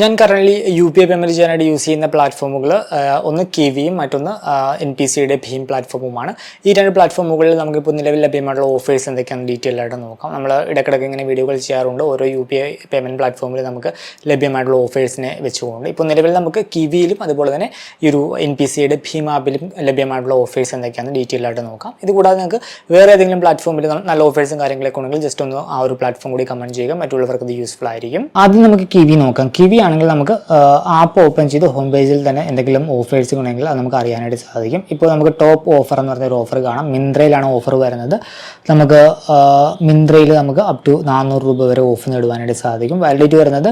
ഞാൻ currently U P I payment ചെയ്യാനായിട്ട് use ചെയ്യുന്ന പ്ലാറ്റ്ഫോമുകൾ ഒന്ന് കിവിയും മറ്റൊന്ന് എൻ പി സിയുടെ ഭീം പ്ലാറ്റ്ഫോമുമാണ് ഈ രണ്ട് പ്ലാറ്റ്ഫോമുകളിൽ നമുക്കിപ്പോൾ നിലവിൽ ലഭ്യമായിട്ടുള്ള ഓഫേഴ്സ് എന്തൊക്കെയാണ് ഡീറ്റെയിൽ ആയിട്ട് നോക്കാം. നമ്മൾ ഇടയ്ക്കിടയ്ക്ക് ഇങ്ങനെ വീഡിയോകൾ ചെയ്യാറുണ്ട്. ഓരോ യു പി ഐ പേയ്മെന്റ് പ്ലാറ്റ്ഫോമിൽ നമുക്ക് ലഭ്യമായിട്ടുള്ള ഓഫേഴ്സിനെ വെച്ചുകൊണ്ട് ഇപ്പോൾ നിലവിൽ നമുക്ക് കിവിയിലും അതുപോലെ തന്നെ ഈ ഒരു എൻ പി സിയുടെ ഭീം ആപ്പിലും ലഭ്യമായിട്ടുള്ള ഓഫേഴ്സ് എന്തൊക്കെയാണ് ഡീറ്റെയിൽ ആയിട്ട് നോക്കാം. ഇതുകൂടാതെ നിങ്ങൾക്ക് വേറെ ഏതെങ്കിലും പ്ലാറ്റ്ഫോമിൽ നല്ല ഓഫേഴ്സും കാര്യങ്ങളൊക്കെ ഉണ്ടെങ്കിൽ ജസ്റ്റ് ഒന്ന് ആ ഒരു പ്ലാറ്റ്ഫോം കൂടി കമന്റ് ചെയ്യുക. മറ്റുള്ളവർക്ക് ഇത് യൂസ്ഫുൾ ആയിരിക്കും. ആദ്യം നമുക്ക് കിവി നോക്കാം. കിവി ആണെങ്കിൽ നമുക്ക് ആപ്പ് ഓപ്പൺ ചെയ്ത് ഹോം പേജിൽ തന്നെ എന്തെങ്കിലും ഓഫേഴ്സ് ഉണ്ടെങ്കിൽ അത് നമുക്ക് അറിയാനായിട്ട് സാധിക്കും. ഇപ്പോൾ നമുക്ക് ടോപ്പ് ഓഫർ എന്ന് പറഞ്ഞ ഒരു ഓഫർ കാണാം. മിന്ത്രയിലാണ് ഓഫർ വരുന്നത്. നമുക്ക് മിന്ത്രയിൽ നമുക്ക് അപ് ടു നാനൂറ് രൂപ വരെ ഓഫ് നേടുവാനായിട്ട് സാധിക്കും. വാലിഡിറ്റി വരുന്നത്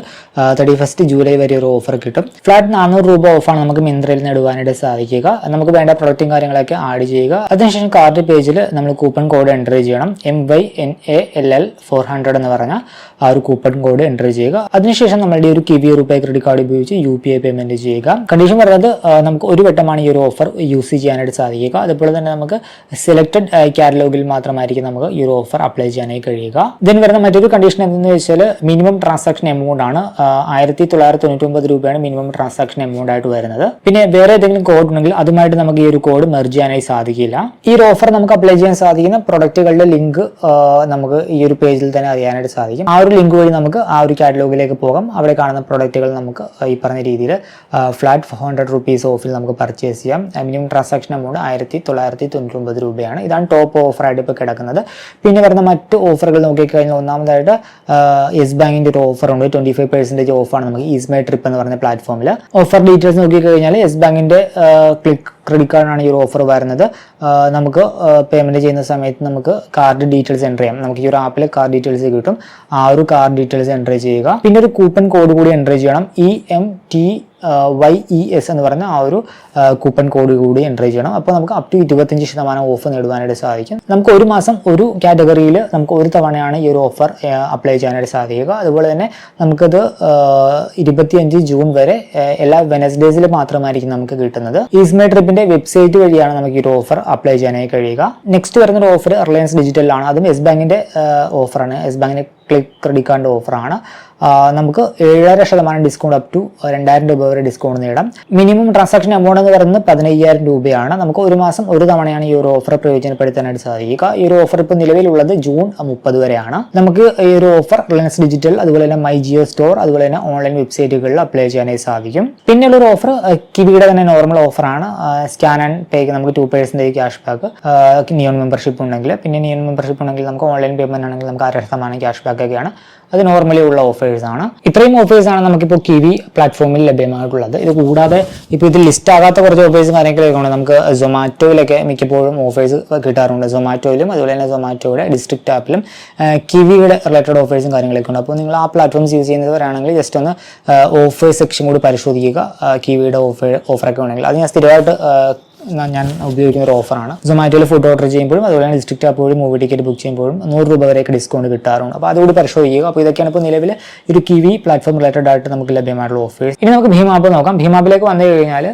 തേർട്ടി ഫസ്റ്റ് ജൂലൈ വരെ ഒരു ഓഫർ കിട്ടും. ഫ്ലാറ്റ് നാനൂറ് രൂപ ഓഫാണ് നമുക്ക് മിന്ത്രയിൽ നേടുവാനായിട്ട് സാധിക്കുക. നമുക്ക് വേണ്ട പ്രൊഡക്റ്റും കാര്യങ്ങളൊക്കെ ആഡ് ചെയ്യുക. അതിനുശേഷം കാർഡ് പേജിൽ നമ്മൾ കൂപ്പൺ കോഡ് എന്റർ ചെയ്യണം. M Y N A L L four hundred എന്ന് പറഞ്ഞ ആ ഒരു കൂപ്പൺ കോഡ് എന്റർ ചെയ്യുക. അതിനുശേഷം നമ്മളുടെ ഒരു കിവി റുപേ ക്രെഡിറ്റ് കാർഡ് ഉപയോഗിച്ച് യു പി ഐ പേയ്മെന്റ് ചെയ്യുക. കണ്ടീഷൻ പറയുന്നത് നമുക്ക് ഒരു വട്ടമാണ് ഈ ഒരു ഓഫർ യൂസ് ചെയ്യാനായിട്ട് സാധിക്കുക. അതുപോലെ തന്നെ നമുക്ക് സെലക്ടഡ് കാറ്റലോഗിൽ മാത്രമായിരിക്കും നമുക്ക് ഈ ഒരു ഓഫർ അപ്ലൈ ചെയ്യാനായി കഴിയുക. ഇതിന് വരുന്ന മറ്റൊരു കണ്ടീഷൻ എന്തെന്ന് വെച്ചാൽ മിനിമം ട്രാൻസാക്ഷൻ എമൗണ്ട് ആണ്. ആയിരത്തി തൊള്ളായിരത്തി തൊണ്ണൂറ്റി ഒമ്പത് രൂപയാണ് മിനിമം ട്രാൻസാക്ഷൻ എമൗണ്ട് ആയിട്ട് വരുന്നത്. പിന്നെ വേറെ ഏതെങ്കിലും കോഡ് ഉണ്ടെങ്കിൽ അതുമായിട്ട് നമുക്ക് ഈ ഒരു കോഡ് മെർജ് ചെയ്യാനായി സാധിക്കില്ല. ഈ ഒരു ഓഫർ നമുക്ക് അപ്ലൈ ചെയ്യാൻ സാധിക്കുന്ന പ്രൊഡക്റ്റുകളുടെ ലിങ്ക് നമുക്ക് ഈ ഒരു പേജിൽ തന്നെ അറിയാനായിട്ട് സാധിക്കും. ആ ഒരു ലിങ്ക് വഴി നമുക്ക് ആ ഒരു കാറ്റലോഗിലേക്ക് പോകാം. അവിടെ കാണുന്ന പ്രൊഡക്റ്റുകൾ നമുക്ക് ഈ പറഞ്ഞ രീതിയിൽ ഫ്ലാറ്റ് ഫോർ ഹൺഡ്രഡ് റുപ്പീസ് ഓഫിൽ നമുക്ക് പർച്ചേസ് ചെയ്യാം. മിനിമം ട്രാൻസാക്ഷൻ എമൗണ്ട് ആയിരത്തി തൊള്ളായിരത്തി തൊണ്ണൂറ്റൊമ്പത് രൂപയാണ്. ഇതാണ് ടോപ്പ് ഓഫറായിട്ട് ഇപ്പോൾ കിടക്കുന്നത്. പിന്നെ വരുന്ന മറ്റ് ഓഫറുകൾ നോക്കിക്കഴിഞ്ഞാൽ ഒന്നാമതായിട്ട് യെസ് ബാങ്കിന്റെ ഒരു ഓഫറുണ്ട് ട്വന്റി ഫൈവ് പെർസെന്റേജ് ഓഫാണ് നമുക്ക് ഈസ് മൈ ട്രിപ്പ് എന്ന് പറഞ്ഞ പ്ലാറ്റ്ഫോമിൽ ഓഫർ ഡീറ്റെയിൽസ് നോക്കിക്കഴിഞ്ഞാൽ യെസ് ബാങ്കിന്റെ ക്ലിക്ക് ക്രെഡിറ്റ് കാർഡിനാണ് ഈ ഒരു ഓഫർ വരുന്നത്. നമുക്ക് പേയ്മെന്റ് ചെയ്യുന്ന സമയത്ത് നമുക്ക് കാർഡ് ഡീറ്റെയിൽസ് എന്റർ ചെയ്യാം. നമുക്ക് ഈ ഒരു ആപ്പിൽ കാർഡ് ഡീറ്റെയിൽസ് കിട്ടും. ആ ഒരു കാർഡ് ഡീറ്റെയിൽസ് എന്റർ ചെയ്യുക. പിന്നെ ഒരു കൂപ്പൺ കോഡ് കൂടി എന്റർ ചെയ്യണം. E M T Y E S എന്ന് പറഞ്ഞ ആ ഒരു കൂപ്പൺ കോഡ് കൂടി എന്റർ ചെയ്യണം. അപ്പോൾ നമുക്ക് അപ് ടു ഇരുപത്തഞ്ച് ശതമാനം ഓഫ് നേടുവാനായിട്ട് സാധിക്കും. നമുക്ക് ഒരു മാസം ഒരു കാറ്റഗറിയിൽ നമുക്ക് ഒരു തവണയാണ് ഈ ഒരു ഓഫർ അപ്ലൈ ചെയ്യാനായിട്ട് സാധിക്കുക. അതുപോലെ തന്നെ നമുക്കത് ഇരുപത്തിയഞ്ച് ജൂൺ വരെ എല്ലാ വെനസ്ഡേസിൽ മാത്രമായിരിക്കും നമുക്ക് കിട്ടുന്നത്. ഈസ്മേ ട്രിപ്പിന്റെ വെബ്സൈറ്റ് വഴിയാണ് നമുക്ക് ഈ ഒരു ഓഫർ അപ്ലൈ ചെയ്യാനായി കഴിയുക. നെക്സ്റ്റ് വരുന്ന ഒരു ഓഫർ റിലയൻസ് ഡിജിറ്റലിലാണ് അതും എസ് ബാങ്കിന്റെ ഓഫറാണ് എസ് ബാങ്കിന്റെ ക്ലിക്ക് ക്രെഡിറ്റ് കാർഡ് ഓഫറാണ് നമുക്ക് ഏഴര ശതമാനം ഡിസ്കൗണ്ട് അപ് ടു രണ്ടായിരം രൂപ വരെ ഡിസ്കൗണ്ട് നേടാം. മിനിമം ട്രാൻസാക്ഷൻ എമൗണ്ട് എന്ന് പറയുന്നത് പതിനയ്യായിരം രൂപയാണ്. നമുക്ക് ഒരു മാസം ഒരു തവണയാണ് ഈ ഒരു ഓഫർ പ്രയോജനപ്പെടുത്താനായിട്ട് സാധിക്കുക. ഈ ഒരു ഓഫർ ഇപ്പോൾ നിലവിലുള്ളത് ജൂൺ മുപ്പത് വരെയാണ്. നമുക്ക് ഈ ഒരു ഓഫർ റിലയൻസ് ഡിജിറ്റൽ അതുപോലെ തന്നെ മൈ ജിയോ സ്റ്റോർ അതുപോലെ തന്നെ ഓൺലൈൻ വെബ്സൈറ്റുകളിൽ അപ്ലൈ ചെയ്യാനായി സാധിക്കും. പിന്നെയുള്ള ഒരു ഓഫർ കിവിയുടെ തന്നെ നോർമൽ ഓഫറാണ് സ്കാൻ ആൻഡ് പേക്ക് നമുക്ക് two percentage cash back Neon membership ഉണ്ടെങ്കിൽ. പിന്നെ നിയോൺ മെമ്പർഷിപ്പ് ഉണ്ടെങ്കിൽ നമുക്ക് ഓൺലൈൻ പേയ്മെന്റ് ആണെങ്കിൽ നമുക്ക് അര ശതമാനം ക്യാഷ് ബാക്ക് ഒക്കെയാണ് അത് നോർമലി ഉള്ള ഓഫേഴ്സ് ആണ്. ഇത്രയും ഓഫേഴ്സ് ആണ് നമുക്കിപ്പോൾ കിവി പ്ലാറ്റ്ഫോമിൽ ലഭ്യമായിട്ടുള്ളത്. ഇത് കൂടാതെ ഇപ്പോൾ ഇത് ലിസ്റ്റ് ആകാത്ത കുറച്ച് ഓഫേഴ്സ് കാര്യങ്ങളൊക്കെ ഉണ്ട് നമുക്ക് സൊമാറ്റോയിലൊക്കെ മിക്കപ്പോഴും ഓഫേഴ്സ് കിട്ടാറുണ്ട്. സൊമാറ്റോയിലും അതുപോലെ തന്നെ സൊമാറ്റോയുടെ ഡിസ്ട്രിക്ട് ആപ്പിലും കിവിയുടെ റിലേറ്റഡ് ഓഫേഴ്സും കാര്യങ്ങളൊക്കെ ഉണ്ട്. അപ്പോൾ നിങ്ങൾ ആ പ്ലാറ്റ്ഫോംസ് യൂസ് ചെയ്യുന്നവരാണെങ്കിൽ ജസ്റ്റ് ഒന്ന് ഓഫേഴ്സ് സെക്ഷൻ കൂടി പരിശോധിക്കുക കിവിയുടെ ഓഫർ ഓഫറൊക്കെ ഉണ്ടെങ്കിൽ. അത് ഞാൻ സ്ഥിരമായിട്ട് ഞാൻ ഉപയോഗിക്കുന്ന ഒരു ഓഫറാണ്. സൊമാറ്റോയിൽ ഫുഡ് ഓർഡർ ചെയ്യുമ്പോഴും അതുപോലെ തന്നെ ഡിസ്ട്രിക്ട് ആപ്പ് വഴി മൂവി ടിക്കറ്റ് ബുക്ക് ചെയ്യുമ്പോഴും നൂറ് രൂപ വരെയൊക്കെ ഡിസ്കൗണ്ട് കിട്ടാറുണ്ട്. അപ്പോൾ അതുകൂടി പരിശോധിക്കുക. അപ്പോൾ ഇതൊക്കെയാണ് ഇപ്പോൾ നിലവിൽ ഒരു കിവി പ്ലാറ്റ്ഫോം റിലേറ്റഡ് ആയിട്ട് നമുക്ക് ലഭ്യമായിട്ടുള്ള ഓഫേഴ്സ് ഇനി നമുക്ക് ഭീം ആപ്പ് നോക്കാം. ഭീം ആപ്പിലേക്ക് വന്നു കഴിഞ്ഞാൽ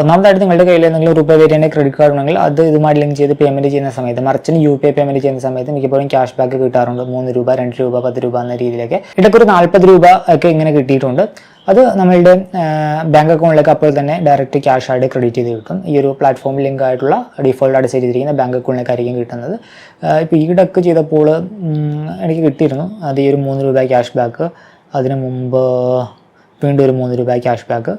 ഒന്നാമതായിട്ട് നിങ്ങളുടെ കയ്യിൽ എന്തെങ്കിലും റുപ്പ വേരിയന്റെ ക്രെഡിറ്റ് കാർഡ് ഉണ്ടെങ്കിൽ അത് ഇതുമായി ലിങ്ക് ചെയ്ത് പേയ്മെന്റ് ചെയ്യുന്ന സമയത്ത് മറിച്ചിന് യു പി ഐ പേയ്മെന്റ് ചെയ്യുന്ന സമയത്ത് മിക്കപ്പോഴും ക്യാഷ് ബാക്ക് കിട്ടാറുണ്ട്. മൂന്ന് രൂപ രണ്ട് രൂപ പത്ത് രൂപ എന്ന രീതിയിലൊക്കെ. ഇടയ്ക്ക് ഒരു നാൽപ്പത് രൂപ ഒക്കെ ഇങ്ങനെ കിട്ടിയിട്ടുണ്ട്. അത് നമ്മളുടെ ബാങ്ക് അക്കൗണ്ടിലേക്ക് അപ്പോൾ തന്നെ ഡയറക്റ്റ് ക്യാഷ് ആയിട്ട് ക്രെഡിറ്റ് ചെയ്ത് കിട്ടും. ഈ ഒരു പ്ലാറ്റ്ഫോം ലിങ്ക് ആയിട്ടുള്ള ഡിഫോൾട്ട് ആയിട്ട് ചെയ്തിരിക്കുന്ന ബാങ്ക് അക്കൗണ്ടിലേക്ക് അക്കൗണ്ടിലേക്കായിരിക്കും കിട്ടുന്നത് ഇപ്പോൾ ഈ ഡക്ക് ചെയ്തപ്പോൾ എനിക്ക് കിട്ടിയിരുന്നു. അത് ഈ ഒരു മൂന്ന് രൂപ ക്യാഷ് ബാക്ക് അതിന് മുമ്പ് വീണ്ടും ഒരു മൂന്ന് രൂപ ക്യാഷ് ബാക്ക്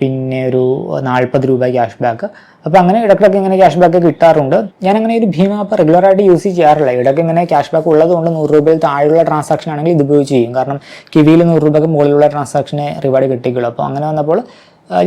പിന്നെ ഒരു നാൽപ്പത് രൂപ ക്യാഷ് ബാക്ക് അപ്പോൾ അങ്ങനെ ഇടയ്ക്കിടയ്ക്ക് ഇങ്ങനെ ക്യാഷ് ബാക്ക് കിട്ടാറുണ്ട്. ഞാൻ അങ്ങനെ ഒരു ഭീമ ആപ്പ് റെഗുലറായിട്ട് യൂസ് ചെയ്യാറില്ല. ഇടയ്ക്ക് ഇങ്ങനെ ക്യാഷ് ബാക്ക് ഉള്ളതുകൊണ്ട് നൂറ് രൂപയിൽ താഴെയുള്ള ട്രാൻസാക്ഷൻ ആണെങ്കിൽ ഇത് ഉപയോഗിച്ച് ചെയ്യും. കാരണം കിവിയിൽ നൂറ് രൂപയ്ക്ക് മുകളിലുള്ള ട്രാൻസാക്ഷനെ റിവാർഡ് കിട്ടിക്കുള്ളൂ. അപ്പോൾ അങ്ങനെ വന്നപ്പോൾ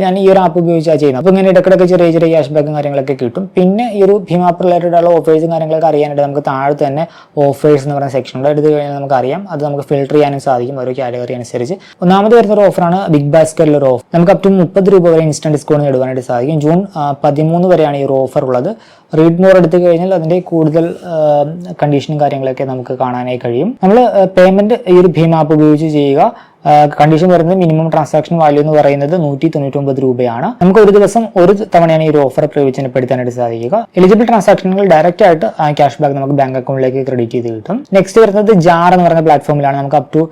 ഞാൻ ഈ ഒരു ആപ്പ് ഉപയോഗിച്ചാണ് ചെയ്യുന്നത്. അപ്പോൾ ഇങ്ങനെ ഇടയ്ക്കിടയ്ക്ക് ചെറിയ ചെറിയ ക്യാഷ് ബാക്കും കാര്യങ്ങളൊക്കെ കിട്ടും. പിന്നെ ഈ ഒരു ഭീമ ആപ്പ് റിലേറ്റഡ് ഉള്ള ഓഫേഴ്സും കാര്യങ്ങളൊക്കെ അറിയാനായിട്ട് നമുക്ക് താഴെ തന്നെ ഓഫേഴ്സ് എന്ന് പറയുന്ന സെക്ഷൻ ഉണ്ട്. എടുത്ത് കഴിഞ്ഞാൽ നമുക്ക് അറിയാം അത് നമുക്ക് ഫിൽട്ടർ ചെയ്യാനും സാധിക്കും ഓരോ കാറ്റഗറി അനുസരിച്ച്. ഒന്നാമത് വരുന്ന ഒരു ഓഫറാണ് ബിഗ് ബാസ്ക്കറ്റിൽ ഒരു ഓഫർ നമുക്ക് അപ് ടു മുപ്പത് രൂപ വരെ ഇൻസ്റ്റന്റ് ഡിസ്കൗണ്ട് നേടുവാനായിട്ട് സാധിക്കും. ജൂൺ പതിമൂന്ന് വരെയാണ് ഈ ഒരു ഓഫർ ഉള്ളത്. റീഡ് മോർ എടുത്തു കഴിഞ്ഞാൽ അതിന്റെ കൂടുതൽ കണ്ടീഷനും കാര്യങ്ങളൊക്കെ നമുക്ക് കാണാനായി കഴിയും. നമ്മൾ പേയ്മെന്റ് ഈ ഒരു ഭീം ആപ്പ് ഉപയോഗിച്ച് ചെയ്യുക. കണ്ടീഷൻ വരുന്നത് മിനിമം ട്രാൻസാക്ഷൻ വാല്യൂ എന്ന് പറയുന്നത് നൂറ്റി തൊണ്ണൂറ്റൊമ്പത് രൂപയാണ്. നമുക്ക് ഒരു ദിവസം ഒരു തവണയാണ് ഈ ഒരു ഓഫർ പ്രയോജനപ്പെടുത്താനായിട്ട് സാധിക്കുക. എലിജിബിൾ ട്രാൻസാക്ഷനുകൾ ഡയറക്റ്റ് ആയിട്ട് ക്യാഷ് ബാക്ക് നമുക്ക് ബാങ്ക് അക്കൗണ്ടിലേക്ക് ക്രെഡിറ്റ് ചെയ്ത് കിട്ടും. നെക്സ്റ്റ് വരുന്നത് ജാർ എന്ന് പറയുന്ന പ്ലാറ്റ്ഫോമിലാണ് നമുക്ക് അപ് ടു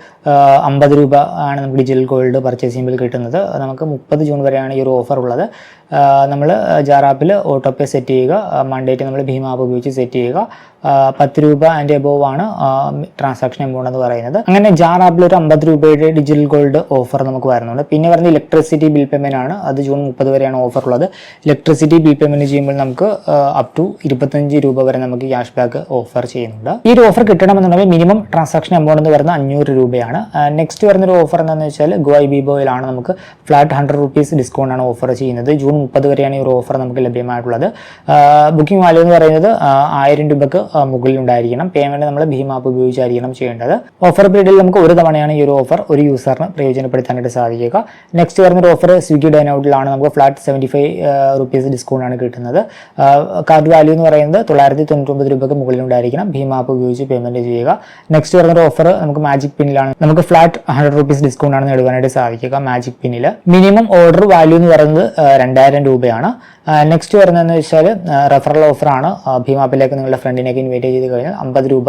അമ്പത് രൂപ ആണ് നമുക്ക് ഡിജിറ്റൽ ഗോൾഡ് പർച്ചേസ് ചെയ്യുമ്പോൾ കിട്ടുന്നത്. നമുക്ക് മുപ്പത് ജൂൺ വരെയാണ് ഈ ഒരു ഓഫർ ഉള്ളത്. നമ്മൾ ജാർ ആപ്പിൽ ഓട്ടോ പേ സെറ്റ് ചെയ്യുക. മൺഡേറ്റ് നമ്മൾ ഭീം ആപ്പ് ഉപയോഗിച്ച് സെറ്റ് ചെയ്യുക. പത്ത് രൂപ ആൻഡ് എബോവ് ആണ് ട്രാൻസാക്ഷൻ എമൗണ്ട് എന്ന് പറയുന്നത്. അങ്ങനെ ജാർ ആപ്പിൽ ഒരു അമ്പത് രൂപയുടെ ഡിജിറ്റൽ ഗോൾഡ് ഓഫർ നമുക്ക് വരുന്നുണ്ട്. പിന്നെ വരുന്നത് ഇലക്ട്രിസിറ്റി ബിൽ പേയ്മെന്റ് ആണ്. അത് ജൂൺ മുപ്പത് വരെയാണ് ഓഫർ ഉള്ളത്. ഇലക്ട്രിസിറ്റി ബിൽ പേയ്മെന്റ് ചെയ്യുമ്പോൾ നമുക്ക് അപ് ടു ഇരുപത്തഞ്ച് രൂപ വരെ നമുക്ക് ക്യാഷ് ബാക്ക് ഓഫർ ചെയ്യുന്നുണ്ട്. ഈ ഒരു ഓഫർ കിട്ടണമെന്നുണ്ടെങ്കിൽ മിനിമം ട്രാൻസാക്ഷൻ എമൗണ്ട് എന്ന് പറയുന്നത് അഞ്ഞൂറ് രൂപയാണ്. നെക്സ്റ്റ് വരുന്ന ഒരു ഓഫർ എന്താണെന്ന് വെച്ചാൽ ഗോഐ ബിബോയിലാണ് നമുക്ക് ഫ്ലാറ്റ് ഹൺഡ്രഡ് റുപ്പീസ് ഡിസ്കൗണ്ട് ആണ് ഓഫർ ചെയ്യുന്നത്. ജൂൺ മുപ്പത് വരെയാണ് ഈ ഒരു ഓഫർ നമുക്ക് ലഭ്യമായിട്ടുള്ളത്. ബുക്കിംഗ് വാല്യൂ എന്ന് പറയുന്നത് ആയിരം രൂപക്ക് ഉണ്ടായിരിക്കണം. പേയ്മെന്റ് നമ്മൾ ഭീം ആപ്പ് ഉപയോഗിച്ചായിരിക്കണം ചെയ്യേണ്ടത്. ഓഫർ പീരീഡിൽ നമുക്ക് ഒരു തവണയാണ് ഈ ഒരു ഓഫർ ഒരു യൂസറിന് പ്രയോജനപ്പെടുത്താനായിട്ട് സാധിക്കുക. നെക്സ്റ്റ് വരുന്നൊരു ഓഫർ സ്വിഗ്ഗി ഡൈനൗട്ടിലാണ് നമുക്ക് flat seventy five rupees discount ആണ് കിട്ടുന്നത്. കാർഡ് വാല്യൂ എന്ന് പറയുന്നത് തൊള്ളായിരത്തി തൊണ്ണൂറ്റൊമ്പത് രൂപയ്ക്ക് മുകളിൽ ഉണ്ടായിരിക്കണം. ഭീം ആപ്പ് ഉപയോഗിച്ച് പേയ്മെന്റ് ചെയ്യുക. നെക്സ്റ്റ് വരുന്നൊരു ഓഫർ നമുക്ക് മാജിക് പിന്നിലാണ് നമുക്ക് ഫ്ലാറ്റ് ഹൺഡ്രഡ് റുപ്പീസ് ഡിസ്കൗണ്ട് ആണ് നേടുവാനായിട്ട് സാധിക്കുക മാജിക് പിന്നിൽ മിനിമം ഓർഡർ വാല്യൂ എന്ന് പറയുന്നത് ആ, രണ്ടായിരം രൂപയാണ്. നെക്സ്റ്റ് വരുന്നതെന്ന് വെച്ചാൽ റെഫറൽ ഓഫറാണ് ഭീമാപ്പിലേക്ക് നിങ്ങളുടെ ഫ്രണ്ടിനേക്ക് ഇൻവൈറ്റ് ചെയ്ത് കഴിഞ്ഞാൽ അമ്പത് രൂപ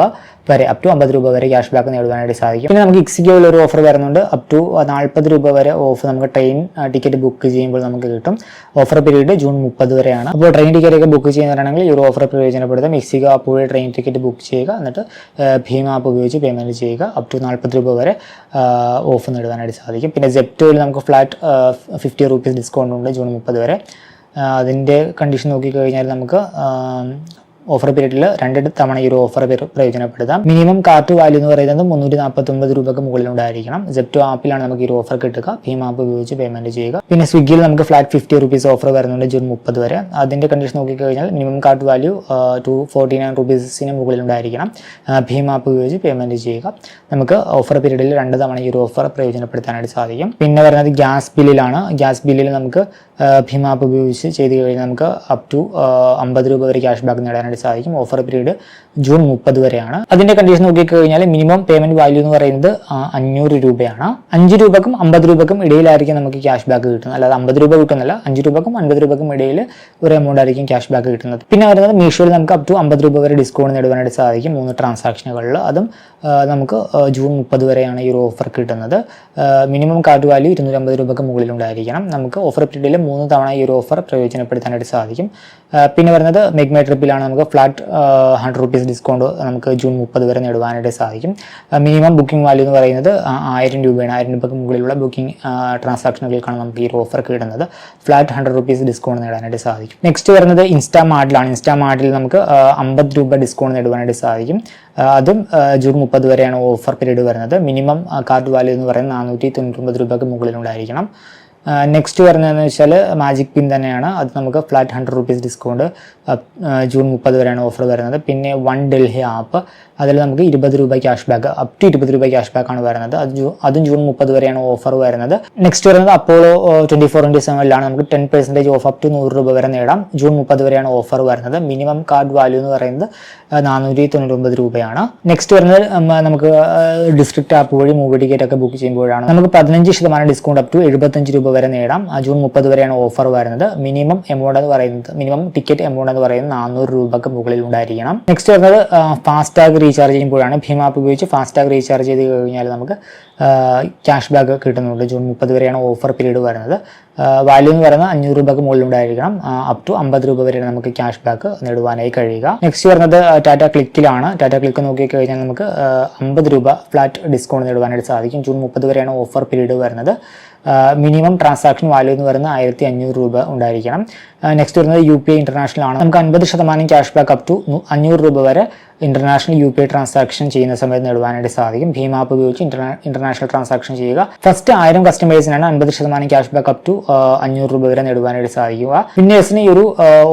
വരെ അപ് ടു അമ്പത് രൂപ വരെ ക്യാഷ് ബാക്ക് നേടുവാനായിട്ട് സാധിക്കും. പിന്നെ നമുക്ക് ഇക്സിക്കോയിൽ ഒരു ഓഫർ വരുന്നുണ്ട്. അപ് ടു നാൽപ്പത് രൂപ വരെ ഓഫ് നമുക്ക് ട്രെയിൻ ടിക്കറ്റ് ബുക്ക് ചെയ്യുമ്പോൾ നമുക്ക് കിട്ടും. ഓഫർ പീരീഡ് ജൂൺ മുപ്പത് വരെയാണ്. അപ്പോൾ ട്രെയിൻ ടിക്കറ്റ് ഒക്കെ ബുക്ക് ചെയ്യുന്നവരാണെങ്കിൽ ഈ ഒരു ഓഫർ പ്രയോജനപ്പെടുത്താം. മെക്സിക്കോ വഴി ട്രെയിൻ ടിക്കറ്റ് ബുക്ക് ചെയ്യുക. എന്നിട്ട് ഭീം ആപ്പ് ഉപയോഗിച്ച് പേയ്മെന്റ് ചെയ്യുക. അപ് ടു നാൽപ്പത് രൂപ വരെ ഓഫ് നേടുവാനായിട്ട് സാധിക്കും. പിന്നെ ജെപ്റ്റോയിൽ നമുക്ക് ഫ്ലാറ്റ് ഫിഫ്റ്റി റുപ്പീസ് ഡിസ്കൗണ്ട് ഉണ്ട് ജൂൺ മുപ്പത് വരെ. ആ, അതിന്റെ കണ്ടീഷൻ നോക്കിക്കഴിഞ്ഞാൽ നമുക്ക് ഓഫർ പീരീഡിൽ രണ്ട് തവണ ഈ ഒരു ഓഫർ പ്രയോജനപ്പെടുത്താം. മിനിമം കാർട്ട് വാല്യൂ എന്ന് പറയുന്നത് മുന്നൂറ്റി നാൽപ്പത്തി ഒമ്പത് രൂപയ്ക്ക് മുകളിൽ ഉണ്ടായിരിക്കണം ജെപ്റ്റോ ആപ്പിലാണ് നമുക്ക് ഈ ഓഫർ കിട്ടുക. ഭീം ആപ്പ് ഉപയോഗിച്ച് പേയ്മെന്റ് ചെയ്യുക. പിന്നെ സ്വിഗ്ഗിയിൽ നമുക്ക് ഫ്ലാറ്റ് ഫിഫ്റ്റി റുപ്പീസ് ഓഫർ വരുന്നുണ്ട് ജൂൺ മുപ്പത് വരെ. അതിന്റെ കണ്ടീഷൻ നോക്കിക്കഴിഞ്ഞാൽ minimum cart value to forty nine റുപ്പീസിന് ആ, ഭീം ആപ്പ് ഉപയോഗിച്ച് പേയ്മെന്റ് ചെയ്യുക. നമുക്ക് ഓഫർ പീരീഡിൽ രണ്ട് തവണ ഈ ഒരു ഓഫർ പ്രയോജനപ്പെടുത്താനായിട്ട് സാധിക്കും. പിന്നെ വരുന്നത് ഗ്യാസ് ബില്ലിലാണ്. ഗ്യാസ് ബില്ലിൽ നമുക്ക് ഭീം ആപ്പ് ഉപയോഗിച്ച് ചെയ്ത് കഴിഞ്ഞാൽ നമുക്ക് അപ് ടു അമ്പത് രൂപ വരെ ക്യാഷ് ബാക്ക് നേടാനായിട്ട് സാധിക്കും. ഓഫർ പീരീഡ് ജൂൺ മുപ്പത് വരെയാണ്. അതിന്റെ കണ്ടീഷൻ നോക്കിക്കഴിഞ്ഞാൽ മിനിമം പേയ്മെന്റ് വാല്യൂ എന്ന് പറയുന്നത് അഞ്ഞൂറ് രൂപയാണ്. അഞ്ച് രൂപക്കും അമ്പത് രൂപക്കും ഇടയിലായിരിക്കും നമുക്ക് ക്യാഷ് ബാക്ക് കിട്ടുന്നത്. അല്ലാതെ അമ്പത് രൂപ കിട്ടുന്നില്ല അഞ്ച് രൂപക്കും അൻപത് രൂപക്കും ഇടയിൽ ഒരു എമൗണ്ട് ആയിരിക്കും ക്യാഷ് ബാക്ക് കിട്ടുന്നത്. പിന്നെ വരുന്നത് മീഷോയിൽ നമുക്ക് അപ് ടു അമ്പത് രൂപ വരെ ഡിസ്കൗണ്ട് നേടുവാനായിട്ട് സാധിക്കും. മൂന്ന് ട്രാൻസാക്ഷനുകളിൽ അതും നമുക്ക് ജൂൺ മുപ്പത് വരെയാണ് ഈ ഒരു ഓഫർ കിട്ടുന്നത്. മിനിമം കാർഡ് വാല്യൂ ഇരുന്നൂറ്റമ്പത് രൂപക്ക് മുകളിലുണ്ടായിരിക്കണം. നമുക്ക് ഓഫർ പീരീഡിൽ മൂന്ന് തവണ ഈ ഒരു ഓഫർ പ്രയോജനപ്പെടുത്താനായിട്ട് സാധിക്കും. പിന്നെ വരുന്നത് മെഗ്മേ ട്രിപ്പിലാണ് നമുക്ക് ഫ്ലാറ്റ് ഹൺഡ്രഡ് റുപ്പീസ് ഡിസ്കൗണ്ട് നമുക്ക് ജൂൺ മുപ്പത് വരെ നേടുവാനായിട്ട് സാധിക്കും. മിനിമം ബുക്കിംഗ് വാല്യൂ എന്ന് പറയുന്നത് ആ, ആയിരം രൂപയാണ്. ആയിരം രൂപയ്ക്ക് മുകളിലുള്ള ബുക്കിംഗ് ട്രാൻസാക്ഷനുകൾക്കാണ് നമുക്ക് ഈ ഓഫർ കിട്ടുന്നത്. ഫ്ലാറ്റ് ഹൺഡ്രഡ് റുപ്പീസ് ഡിസ്കൗണ്ട് നേടാനായിട്ട് സാധിക്കും. നെക്സ്റ്റ് വരുന്നത് ഇൻസ്റ്റാ മാർട്ടിലാണ് ഇൻസ്റ്റാ മാർട്ടിൽ നമുക്ക് അമ്പത് രൂപ ഡിസ്കൗണ്ട് നേടുവാനായിട്ട് സാധിക്കും. അതും ജൂൺ മുപ്പത് വരെയാണ് ഓഫർ പീരീഡ് വരുന്നത്. മിനിമം കാർഡ് വാല്യൂ എന്ന് പറയുന്നത് നാനൂറ്റി തൊണ്ണൂറ്റൊമ്പത് രൂപയ്ക്ക് മുകളിലുണ്ടായിരിക്കണം നെക്സ്റ്റ് വരുന്നതെന്ന് വെച്ചാൽ മാജിക് പിൻ തന്നെയാണ്. അത് നമുക്ക് flat hundred rupees discount June മുപ്പത് വരെയാണ് ഓഫർ വരുന്നത്. പിന്നെ വൺ ഡൽഹി ആപ്പ് അതിൽ നമുക്ക് ഇരുപത് രൂപ ക്യാഷ് ബാക്ക് അപ് ടു ഇരുപത് രൂപ ക്യാഷ് ബാക്ക് ആണ് വരുന്നത്. അത് അതും ജൂൺ മുപ്പത് വരെയാണ് ഓഫർ വരുന്നത്. നെക്സ്റ്റ് വരുന്നത് അപ്പോളോ ട്വന്റി ഫോർ ഇന്റു സെവനിലാണ് നമുക്ക് ten percentage off up to നൂറ് രൂപ വരെ നേടാം. ജൂൺ മുപ്പത് വരെയാണ് ഓഫർ വരുന്നത്. മിനിമം കാർഡ് വാല്യൂ എന്ന് പറയുന്നത് നാനൂറ്റി തൊണ്ണൂറ്റൊമ്പത് രൂപയാണ്. നെക്സ്റ്റ് വരുന്നത് നമുക്ക് ഡിസ്ട്രിക്ട് ആപ്പ് വഴി മൂവി ടിക്കറ്റ് ഒക്കെ ബുക്ക് ചെയ്യുമ്പോഴാണ്. നമുക്ക് പതിനഞ്ച് ശതമാനം ഡിസ്കൗണ്ട് അപ് ടു എഴുപത്തഞ്ച് രൂപ വരെ നേടാം. ജൂൺ മുപ്പത് വരെയാണ് ഓഫർ വരുന്നത്. മിനിമം എമൗണ്ട് എന്ന് പറയുന്നത് മിനിമം ടിക്കറ്റ് എമൗണ്ട് എന്ന് പറയുന്നത് നാനൂറ് രൂപക്ക് മുകളിൽ ഉണ്ടായിരിക്കണം. നെക്സ്റ്റ് വരുന്നത് ഫാസ്റ്റാഗ് റീചാർജ് ചെയ്യുമ്പോഴാണ്. ഭീം ആപ്പ് ഉപയോഗിച്ച് ഫാസ്റ്റാഗ് റീചാർജ് ചെയ്ത് കഴിഞ്ഞാൽ നമുക്ക് ക്യാഷ് ബാക്ക് കിട്ടുന്നുണ്ട്. ജൂൺ മുപ്പത് വരെയാണ് ഓഫർ പീരീഡ് വരുന്നത്. വാല്യൂ എന്ന് പറയുന്നത് അഞ്ഞൂറ് രൂപക്ക് മുകളിൽ ഉണ്ടായിരിക്കണം. അപ് ടു അമ്പത് രൂപ വരെയാണ് നമുക്ക് ക്യാഷ് ബാക്ക് നേടുവാനായി കഴിയുക. നെക്സ്റ്റ് വരുന്നത് ടാറ്റ ക്ലിക്കിലാണ് ടാറ്റ ക്ലിക്ക് നോക്കി കഴിഞ്ഞാൽ നമുക്ക് അമ്പത് രൂപ ഫ്ലാറ്റ് ഡിസ്കൗണ്ട് നേടുവാനായിട്ട് സാധിക്കും. ജൂൺ മുപ്പത് വരെയാണ് ഓഫർ പീരീഡ് വരുന്നത്. മിനിമം ട്രാൻസാക്ഷൻ വാല്യൂ എന്ന് പറയുന്നത് ആയിരത്തി അഞ്ഞൂറ് രൂപ ഉണ്ടായിരിക്കണം. നെക്സ്റ്റ് വരുന്നത് യു പി ഐ ഇന്റർനാഷണൽ ആണ്. നമുക്ക് അൻപത് ശതമാനം ക്യാഷ് ബാക്ക് അപ് ടു അഞ്ഞൂറ് രൂപ വരെ international U P I transaction ചെയ്യുന്ന സമയത്ത് നേടുവാനായിട്ട് സാധിക്കും. ഭീം ആപ്പ് ഉപയോഗിച്ച് ഇന്റർനാഷണൽ ട്രാൻസാക്ഷൻ ചെയ്യുക. ഫസ്റ്റ് ആയിരം കസ്റ്റമേഴ്സിനാണ് അൻപത് ശതമാനം ക്യാഷ് ബാക്ക് അപ് ടു അഞ്ഞൂറ് രൂപ വരെ നേടുവാനായിട്ട് സാധിക്കുക. വിന്നേഴ്സിന് ഈ ഒരു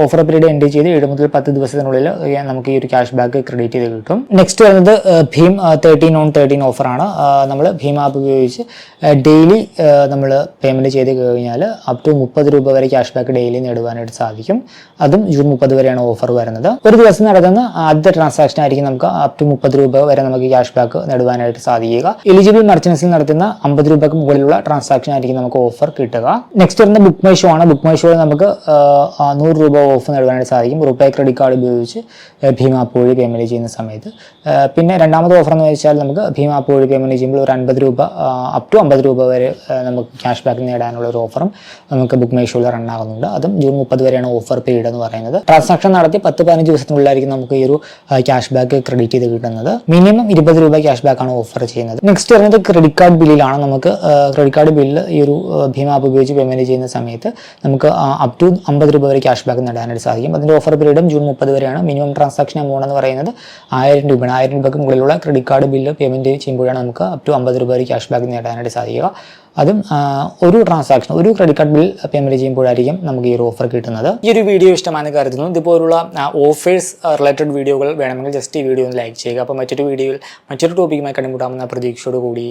ഓഫർ പീരീഡ് എൻഡ് ചെയ്ത് ഏഴ് മുതൽ പത്ത് ദിവസത്തിനുള്ളിൽ നമുക്ക് ഈ ഒരു ക്യാഷ് ബാക്ക് ക്രെഡിറ്റ് ചെയ്ത് കിട്ടും. നെക്സ്റ്റ് വരുന്നത് ഭീം തേർട്ടീൻ ഓൺ തേർട്ടീൻ ഓഫറാണ് നമ്മൾ ഭീം ആപ്പ് ഉപയോഗിച്ച് ഡെയിലി നമ്മൾ പേയ്മെന്റ് ചെയ്ത് കഴിഞ്ഞാൽ അപ് ടു മുപ്പത് രൂപ വരെ ക്യാഷ് ബാക്ക് ഡെയിലി നേടുവാനായിട്ട് സാധിക്കും. അതും ജൂൺ മുപ്പത് വരെയാണ് ഓഫർ വരുന്നത്. ഒരു ദിവസം നടക്കുന്ന ആദ്യത്തെ ട്രാൻസാക്ഷൻ ആയിരിക്കും നമുക്ക് അപ് ടു മുപ്പത് രൂപ വരെ നമുക്ക് ക്യാഷ് ബാക്ക് നേടുവാനായിട്ട് സാധിക്കുക. എലിജിബിൾ മെർച്ചൻസിൽ നടത്തുന്ന അമ്പത് രൂപയ്ക്ക് മുകളിലുള്ള ട്രാൻസാക്ഷൻ ആയിരിക്കും നമുക്ക് ഓഫർ കിട്ടുക. നെക്സ്റ്റ് വരുന്ന ബുക്ക് മൈ ഷോ ആണ്. ബുക്ക് മൈ ഷോയിൽ നമുക്ക് നൂറ് രൂപ ഓഫ് നേടുവാനായിട്ട് സാധിക്കും. റുപ്പേ ക്രെഡിറ്റ് കാർഡ് ഉപയോഗിച്ച് ഭീമ ആപ്പ് വഴി ചെയ്യുന്ന സമയത്ത്. പിന്നെ രണ്ടാമത് ഓഫർ എന്ന് വെച്ചാൽ നമുക്ക് ഭീമ ആപ്പ് വഴി ചെയ്യുമ്പോൾ ഒരു അൻപത് രൂപ അപ് ടു അമ്പത് രൂപ വരെ നമുക്ക് ക്യാഷ് ബാക്ക് നേടാനുള്ള ഒരു ഓഫറും നമുക്ക് ബുക്ക് മൈ ഷോയിൽ റൺ ആകുന്നുണ്ട്. അതും ജൂൺ മുപ്പത് വരെയാണ് ഓഫർ പീരീഡ് എന്ന് പറയുന്നത്. ട്രാൻസാക്ഷൻ നടത്തി പത്ത് പതിനഞ്ച് ദിവസത്തിനുള്ളിലായിരിക്കും നമുക്ക് ഈ ഒരു ക്യാഷ് ബാക്ക് ക്രെഡിറ്റ് ചെയ്ത് കിട്ടുന്നത്. മിനിമം ഇരുപത് രൂപ ക്യാഷ് ബാക്ക് ആണ് ഓഫർ ചെയ്യുന്നത്. നെക്സ്റ്റ് വരുന്നത് ക്രെഡിറ്റ് കാർഡ് ബില്ലിലാണ് നമുക്ക് ക്രെഡിറ്റ് കാർഡ് ബില്ല് ഈ ഒരു ഭീമ ആപ്പ് ഉപയോഗിച്ച് പേയ്മെന്റ് ചെയ്യുന്ന സമയത്ത് നമുക്ക് അപ് ടു അമ്പത് രൂപ വരെ ക്യാഷ് ബാക്ക് നേടാനായിട്ട് സാധിക്കും. അതിന്റെ ഓഫർ പീരീഡും ജൂൺ മുപ്പത് വരെയാണ്. മിനിമം ട്രാൻസാക്ഷൻ എമൗണ്ട് എന്ന് പറയുന്നത് ആയിരം രൂപയാണ്. ആയിരം രൂപയ്ക്ക് മുകളിലുള്ള ക്രെഡിറ്റ് കാർഡ് ബില്ല് പേയ്മെന്റ് ചെയ്യുമ്പോഴാണ് നമുക്ക് അപ് ടു അമ്പത് രൂപ വരെ ക്യാഷ് ബാക്ക് നേടാനായിട്ട് സാധിക്കുക. അതും ഒരു ട്രാൻസാക്ഷൻ ഒരു ക്രെഡിറ്റ് കാർഡ് ബിൽ പേയ്മെന്റ് ചെയ്യുമ്പോഴായിരിക്കും നമുക്ക് ഈ ഒരു ഓഫർ കിട്ടുന്നത്. ഈ ഒരു വീഡിയോ ഇഷ്ടമാണെന്ന് കരുതുന്നു. ഇതുപോലുള്ള ഓഫേഴ്സ് റിലേറ്റഡ് വീഡിയോകൾ വേണമെങ്കിൽ ജസ്റ്റ് ഈ വീഡിയോ ഒന്ന് ലൈക്ക് ചെയ്യുക. അപ്പോൾ മറ്റൊരു വീഡിയോയിൽ മറ്റൊരു ടോപ്പിക്കുമായി കണ്ടുമുട്ടാമെന്ന പ്രതീക്ഷയോട് കൂടി